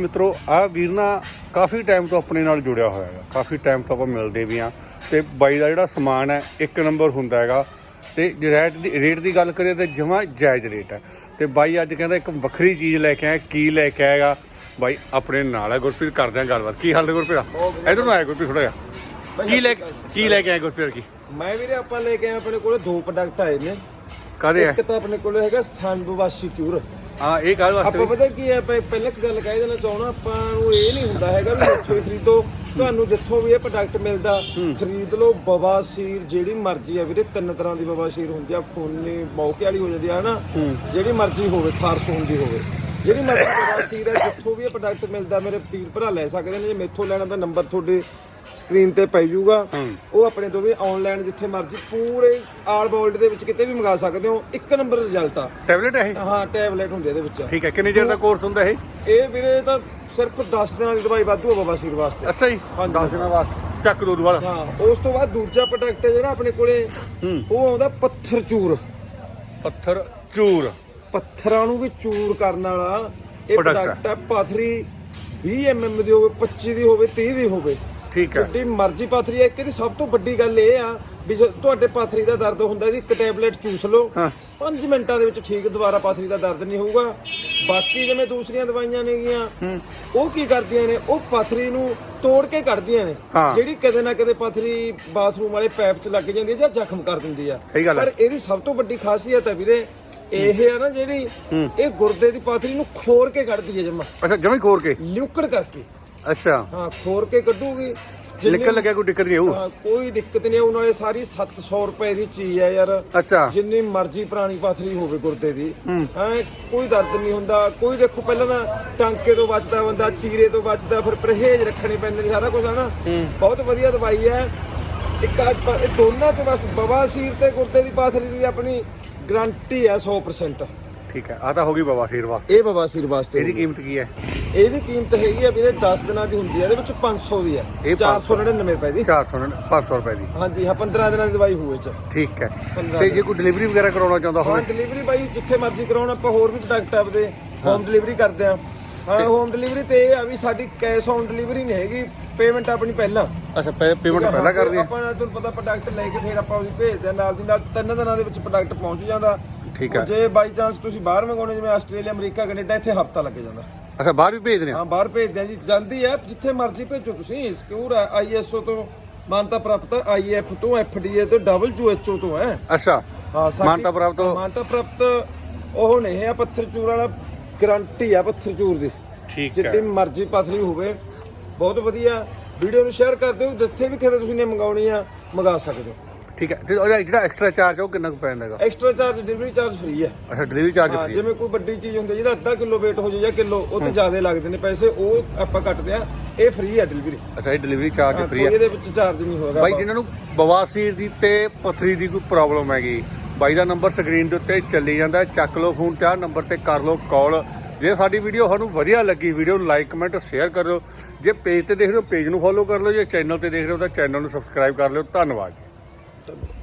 ਮਿੱਤਰੋ ਆ ਵੀਰ ਨਾ ਕਾਫੀ ਟਾਈਮ ਤੋਂ ਆਪਣੇ ਨਾਲ ਜੁੜਿਆ ਹੋਇਆ ਹੈਗਾ। ਕਾਫੀ ਟਾਈਮ ਤੋਂ ਆਪਾਂ ਮਿਲਦੇ ਵੀ ਆ ਤੇ ਬਾਈ ਦਾ ਜਿਹੜਾ ਸਮਾਨ ਹੈ ਇੱਕ ਨੰਬਰ ਹੁੰਦਾ ਹੈਗਾ। ਤੇ ਰੇਟ ਦੀ ਰੇਟ ਦੀ ਗੱਲ ਕਰੀਏ ਤਾਂ ਜਮਾ ਜਾਇਜ਼ ਰੇਟ ਹੈ। ਤੇ ਬਾਈ ਅੱਜ ਕਹਿੰਦਾ ਇੱਕ ਵੱਖਰੀ ਚੀਜ਼ ਲੈ ਕੇ ਆਇਆ ਕੀ ਲੈ ਕੇ ਆਏਗਾ ਬਾਈ ਆਪਣੇ ਨਾਲ ਹੈ ਗੁਰਪ੍ਰੀਤ ਕਰਦੇ ਆ ਗੱਲਬਾਤ। ਕੀ ਹਾਲ ਹੈ ਗੁਰਪ੍ਰੀਤ? ਇਧਰ ਨੂੰ ਆਇਆ ਗੁਰਪ੍ਰੀਤ ਥੋੜਾ ਜਿਹਾ। ਕੀ ਲੈ ਕੀ ਲੈ ਕੇ ਆਇਆ ਗੁਰਪ੍ਰੀਤ ਕੀ? ਮੈਂ ਵੀਰੇ ਆਪਾਂ ਲੈ ਕੇ ਆਏ ਆਪਣੇ ਕੋਲੇ ਦੋ ਪ੍ਰੋਡਕਟ ਆਏ ਨੇ। ਕਾਦੇ ਹੈ ਇੱਕ ਤਾਂ ਆਪਣੇ ਕੋਲੇ ਹੈਗਾ ਸੰਬਵਾਸੀ ਕਿਊਰ ਹਾਂ ਇਹ ਕਾਹਦੇ ਵਾਸਤੇ ਆਪਾਂ ਪਤਾ ਕੀ ਹੈ ਪਹਿ- ਪਹਿਲਾਂ ਇੱਕ ਗੱਲ ਕਹਿ ਦੇਣਾ ਚਾਹਣਾ ਆਪਾਂ ਨੂੰ ਇਹ ਨਹੀਂ ਹੁੰਦਾ ਹੈਗਾ ਵੀ ਹੀ ਖਰੀਦੋ ਤੁਹਾਨੂੰ ਜਿੱਥੋਂ ਵੀ ਇਹ ਪ੍ਰੋਡਕਟ ਮਿਲਦਾ ਖਰੀਦ ਲਓ ਬਵਾਸੀਰ ਜਿਹੜੀ ਮਰਜ਼ੀ ਆ ਵੀਰੇ ਤਿੰਨ ਤਰ੍ਹਾਂ ਦੀ ਬਵਾਸੀਰ ਹੁੰਦੀ ਆ ਖੂਨੀ ਮੌਕੇ ਵਾਲੀ ਹੋ ਜਾਂਦੀ ਆ ਹਨਾ? ਜਿਹੜੀ ਮਰਜ਼ੀ ਹੋਵੇ ਖਾਰਸ਼ ਹੁੰਦੀ ਹੋਵੇ। ਜਿਹੜੀ ਮਰਜ਼ੀ ਬਵਾਸੀਰ ਹੈ ਜਿੱਥੋਂ ਵੀ ਇਹ ਪ੍ਰੋਡਕਟ ਮਿਲਦਾ ਮੇਰੇ ਵੀਰ ਭਰਾ ਲੈ ਸਕਦੇ ਨੇ ਜੇ ਮੇਥੋਂ ਲੈਣਾ ਤਾਂ ਨੰਬਰ ਤੁਹਾਡੇ ਸਕਰੀਨ ਤੇ ਪੈ ਜਾਊਗਾ। ਉਹ ਆਪਣੇ ਤੋਂ ਵੀ ਆਨਲਾਈਨ ਜਿੱਥੇ ਮਰਜ਼ੀ ਪੂਰੇ ਆਲ ਵਰਲਡ ਦੇ ਵਿੱਚ ਕਿਤੇ ਵੀ ਮੰਗਾ ਸਕਦੇ ਹੋ। ਇੱਕ ਨੰਬਰ ਰਿਜ਼ਲਟ ਆ। ਟੈਬਲੇਟ ਹੈ ਇਹ? ਹਾਂ ਟੈਬਲੇਟ ਹੁੰਦੇ ਇਹਦੇ ਵਿੱਚ। ਠੀਕ ਹੈ ਕਿੰਨੇ ਚਿਰ ਦਾ ਕੋਰਸ ਹੁੰਦਾ ਇਹ? ਇਹ ਵੀਰੇ ਤਾਂ ਸਿਰਫ 10 ਦਿਨਾਂ ਦੀ ਦਵਾਈ ਵਾਧੂ ਆ ਬਾਬਾ ਸੀਰ ਵਾਸਤੇ। ਅੱਛਾ ਜੀ। 10 ਦਿਨਾਂ ਬਾਅਦ ਚੱਕ ਦੋ ਦੁਬਾਰਾ। ਹਾਂ ਉਸ ਤੋਂ ਬਾਅਦ ਦੂਜਾ ਪ੍ਰੋਡਕਟ ਹੈ ਜਿਹੜਾ ਆਪਣੇ ਕੋਲੇ। ਉਹ ਆਉਂਦਾ ਪੱਥਰ ਚੂਰ। ਪੱਥਰ ਚੂਰ। ਪੱਥਰਾਂ ਨੂੰ ਵੀ ਚੂਰ ਕਰਨ ਵਾਲਾ। ਇਹ ਹੈ। ਪ੍ਰੋਡਕਟ ਹੈ ਪਾਥਰੀ 20 ਐਮਐਮ ਦੀ ਹੋਵੇ 25 ਦੀ ਹੋਵੇ 30 ਦੀ ਹੋਵੇ। ਠੀਕ ਹੈ। ਜਿੱਡੀ ਮਰਜ਼ੀ ਪਾਥਰੀ ਹੈ ਇੱਕ ਦੀ ਸਭ ਤੋਂ ਵੱਡੀ ਗੱਲ ਇਹ ਆ ਵੀ ਜੇ ਤੁਹਾਡੇ ਪਾਥਰੀ ਦਾ ਦਰਦ ਹੁੰਦਾ ਇਹਦੀ ਇੱਕ ਟੈਬਲੇਟ ਚੂਸ ਲਓ। ਹਾਂ। 5 ਮਿੰਟਾਂ ਦੇ ਵਿੱਚ ਠੀਕ ਦੁਬਾਰਾ ਪਾਥਰੀ ਦਾ ਦਰਦ ਨਹੀਂ ਹੋਊਗਾ। ਬਾਕੀ ਜਿਵੇਂ ਦੂਸਰੀਆਂ ਦਵਾਈਆਂ ਨੇਗੀਆਂ ਉਹ ਕੀ ਕਰਦੀਆਂ ਨੇ? ਉਹ ਪਾਥਰੀ ਨੂੰ ਤੋੜ ਕੇ ਕੱਢਦੀਆਂ ਨੇ। ਜਿਹੜੀ ਕਦੇ ਨਾ ਕਦੇ ਪਾਥਰੀ ਬਾਥਰੂਮ ਵਾਲੇ ਪੈਪ 'ਚ ਲੱਗ ਜਾਂਦੀ ਹੈ ਜਾਂ ਜ਼ਖਮ ਕਰ ਦਿੰਦੀ ਆ। ਪਰ ਇਹਦੀ ਸਭ ਤੋਂ ਵੱਡੀ ਖਾਸੀਅਤ ਹੈ ਵੀਰੇ ਇਹ ਆ ਨਾ ਜਿਹੜੀ ਇਹ ਗੁਰਦੇ ਦੀ ਪਾਥਰੀ ਨੂੰ ਖੋਰ ਕੇ ਕੱਢਦੀ ਹੈ ਜਮਾ। ਅੱਛਾ ਜਮੀ ਖੋਰ ਕੇ? ਲਿਊਕੜ ਕਰਕੇ। ਅੱਛਾ। ਹਾਂ ਖੋਰ ਕੇ ਕੱਢੂਗੀ। ਜਿੰਨੀ- ਨਿਕਲ ਲੱਗਿਆ ਕੋਈ ਦਿੱਕਤ ਨਹੀਂ ਆਊ? ਹਾਂ, ਕੋਈ ਦਿੱਕਤ ਨਹੀਂ ਉਹਨਾਂ ਇਹ ਸਾਰੀ 700 ਰੁਪਏ ਦੀ ਚੀਜ਼ ਹੈ ਯਾਰ। ਅੱਛਾ। ਜਿੰਨੀ ਮਰਜ਼ੀ ਪੁਰਾਣੀ ਪਾਥਰੀ ਹੋਵੇ ਗੁਰਦੇ ਦੀ। ਹਾਂ। ਕੋਈ ਦਰਦ ਨਹੀਂ ਹੁੰਦਾ। ਕੋਈ ਦੇਖੋ ਪਹਿਲਾਂ ਨਾ ਟਾਂਕੇ ਤੋਂ ਬਚਦਾ ਬੰਦਾ ਚੀਰੇ ਤੋਂ ਬਚਦਾ ਫਿਰ ਪਰਹੇਜ਼ ਰੱਖਣੇ ਪੈਂਦੇ ਨੇ ਸਾਰਾ ਕੁਝ ਹਨਾ? ਬਹੁਤ ਵਧੀਆ ਦਵਾਈ ਹੈ। ਇੱਕ ਆਹ ਪ- ਇਹ ਦੋਨਾਂ ਤੋਂ ਬਸ ਬਵਾਸੀਰ ਤੇ ਗੁਰਦੇ ਦੀ ਪਾਥਰੀ ਦੀ ਆਪਣੀ ਗਾਰੰਟੀ ਹੈ 100% ਠੀਕ ਹੈ ਆ ਤਾਂ ਹੋ ਗਈ ਬਾਬਾ ਫੇਰ ਵਾਸਤੇ। ਇਹ ਬਵਾਸੀਰ ਵਾਸਤੇ ਇਹਦੀ ਕੀਮਤ ਕੀ ਹੈ? ਇਹਦੀ ਕੀਮਤ ਹੈਗੀ ਆ ਵੀਰੇ 10 ਦਿਨਾਂ ਦੀ ਹੁੰਦੀ ਹੈ ਇਹਦੇ ਵਿੱਚ 500 ਦੀ ਹੈ ਇਹ 499 ਰੁਪਏ ਦੀ। 400 ਨਾਲ 500 ਰੁਪਏ ਦੀ। ਹਾਂਜੀ ਹਾਂ 15 ਦਿਨਾਂ ਦੀ ਦਵਾਈ ਹੋਵੇ ਚ। ਠੀਕ ਹੈ। ਤੇ ਜੇ ਕੋਈ ਡਿਲੀਵਰੀ ਵਗੈਰਾ ਕਰਾਉਣਾ ਚਾਹੁੰਦਾ ਹਾਂ ਹੋਵੇ ਡਿਲੀਵਰੀ ਬਾਈ ਜਿੱਥੇ ਮਰਜ਼ੀ ਕਰਾਉਣ ਆਪਾਂ ਹੋਰ ਵੀ ਪ੍ਰੋਡਕਟ ਆਪਦੇ ਹੋਮ ਡਿਲੀਵਰੀ ਕਰਦੇ ਆ ਹਾਂ ਹੋਮ ਡਿਲੀਵਰੀ ਤੇ ਇਹ ਆ ਵੀ ਸਾਡੀ ਕੈਸ਼ ਔਨ ਡਿਲੀਵਰੀ ਨਹੀਂ ਹੈਗੀ ਪੇਮੈਂਟ ਆਪਣੀ ਪਹਿਲਾਂ। ਅੱਛਾ ਪੇਮੈਂਟ ਪਹਿਲਾਂ ਕਰਦੀ ਹੈ। ਆਪਾਂ ਤੁਹਾਨੂੰ ਪਤਾ ਪ੍ਰੋਡਕਟ ਲੈ ਕੇ ਫਿਰ ਆਪਾਂ ਉਹਦੀ ਭੇਜਦੇ ਆ ਨਾਲ ਦੀ ਨਾਲ ਤਿੰਨ ਦਿਨਾਂ ਦੇ ਵਿੱਚ ਪ੍ਰੋਡਕਟ ਪਹੁੰਚ ਜਾਂਦਾ। ਠੀਕ ਹੈ। ਜੇ ਬਾਈ ਚਾਂਸ ਤੁਸੀਂ ਬਾਹਰ ਮੰਗਾਉਣੇ ਜਿਵੇਂ ਆਸਟ੍ਰੇਲੀਆ ਅਮਰੀਕਾ ਕੈਨੇਡਾ ਇੱਥੇ ਹਫਤਾ ਲੱਗ ਜਾਂਦਾ। ਅੱਛਾ ਬਾਹਰ ਵੀ ਭੇਜ ਦਿੰਦੇ ਆ ਹਾਂ ਬਾਹਰ ਭੇਜਦੇ ਆ ਜੀ। ਜਾਂਦੀ ਹੈ ਜਿੱਥੇ ਮਰਜ਼ੀ ਭੇਜੋ ਤੁਸੀਂ। ਸਿਕਿਉਰ ਹੈ ਆਈਐਸਓ ਤੋਂ ਮਾਨਤਾ ਪ੍ਰਾਪਤ ਆਈਐਫ ਤੋਂ ਐਫਡੀਏ ਤੋਂ ਡਬਲਯੂਐਚਓ ਤੋਂ ਹੈ। ਅੱਛਾ ਹਾਂ ਸਾਡੀ- ਮਾਨਤਾ ਪ੍ਰਾਪਤ ਹੋ- ਮਾਨਤਾ ਪ੍ਰਾਪਤ ਉਹ ਨਹੀਂ ਹੈ ਪੱਥਰ ਚੂਰ ਵਾਲਾ ਗਰੰਟੀ ਆ ਪੱਥਰ ਚੂਰ ਦੀ। ਠੀਕ ਜਿੱਡੀ ਹੈ। ਮਰਜ਼ੀ ਪਥਰੀ ਹੋਵੇ। ਬਹੁਤ ਵਧੀਆ। ਵੀਡੀਓ ਨੂੰ ਸ਼ੇਅਰ ਕਰ ਦਿਓ ਜਿੱਥੇ ਵੀ ਕਿਤੇ ਤੁਸੀਂ ਨੇ ਮੰਗਾਉਣੀ ਆ ਮੰਗਾ ਸਕਦੇ ਹੋ। ਠੀਕ ਹੈ। ਤੇ ਉਹਦਾ ਜਿਹੜਾ ਐਕਸਟਰਾ ਚਾਰਜ ਉਹ ਕਿੰਨਾ ਕੁ ਪੈਂਦਾ ਹੈਗਾ? Extra charge delivery charge free ਹੈ। ਅੱਛਾ ਡਿਲੀਵਰੀ ਚਾਰਜ ਹਾਂ ਫ੍ਰੀ ਜਿਵੇਂ ਕੋਈ ਵੱਡੀ ਚੀਜ਼ ਹੁੰਦੀ ਹੈ ਜਿਹਦਾ ਅੱਧਾ ਕਿਲੋ weight ਹੋ ਜਾਏ ਜਾਂ ਕਿਲੋ ਉਹ ਤੇ ਜ਼ਿਆਦਾ ਲੱਗਦੇ ਨੇ। ਪੈਸੇ ਉਹ ਆਪਾਂ ਕੱਟਦੇ ਆ ਇਹ ਫ੍ਰੀ ਹੈ ਡਿਲੀਵਰੀ ਅੱਛਾ ਇਹ ਡਿਲੀਵਰੀ ਚਾਰਜ ਫ੍ਰੀ ਹੈ। ਇਹਦੇ ਵਿੱਚ ਚਾਰਜ ਨਹੀਂ ਹੋਗਾ ਬਾਈ ਜਿਨ੍ਹਾਂ ਨੂੰ ਬਵਾਸੀਰ ਦੀ ਤੇ ਪਥਰੀ ਦੀ ਕੋਈ ਪ੍ਰੋਬਲਮ ਹੈਗੀ ਬਾਈ ਦਾ ਨੰਬਰ ਸਕਰੀਨ ਦੇ ਉੱਤੇ ਚੱਲੀ ਜਾਂਦਾ ਚੱਕ ਲਓ ਫੋਨ ਤੇ ਆਹ ਨੰਬਰ ਤੇ ਕਰ ਲਓ ਕਾਲ ਜੇ ਸਾਡੀ ਵੀਡੀਓ ਤੁਹਾਨੂੰ ਵਧੀਆ ਲੱਗੀ ਵੀਡੀਓ ਨੂੰ ਲਾਈਕ ਕਮੈਂਟ ਸ਼ੇਅਰ ਕਰੋ ਜੇ ਪੇਜ ਤੇ ਦੇਖ ਰਹੇ ਹੋ ਪੇਜ ਨੂੰ ਫੋਲੋ ਕਰ ਲਓ। ਜੇ ਚੈਨਲ ਤੇ ਦੇਖ ਰਹੇ ਹੋ ਤਾਂ ਚੈਨਲ ਨੂੰ ਸਬਸਕ੍ਰਾਈਬ ਕਰ ਲਿਓ। ਧੰਨਵਾਦ। ಮಾಡ್ತಾ ಇದ್ದಾರೆ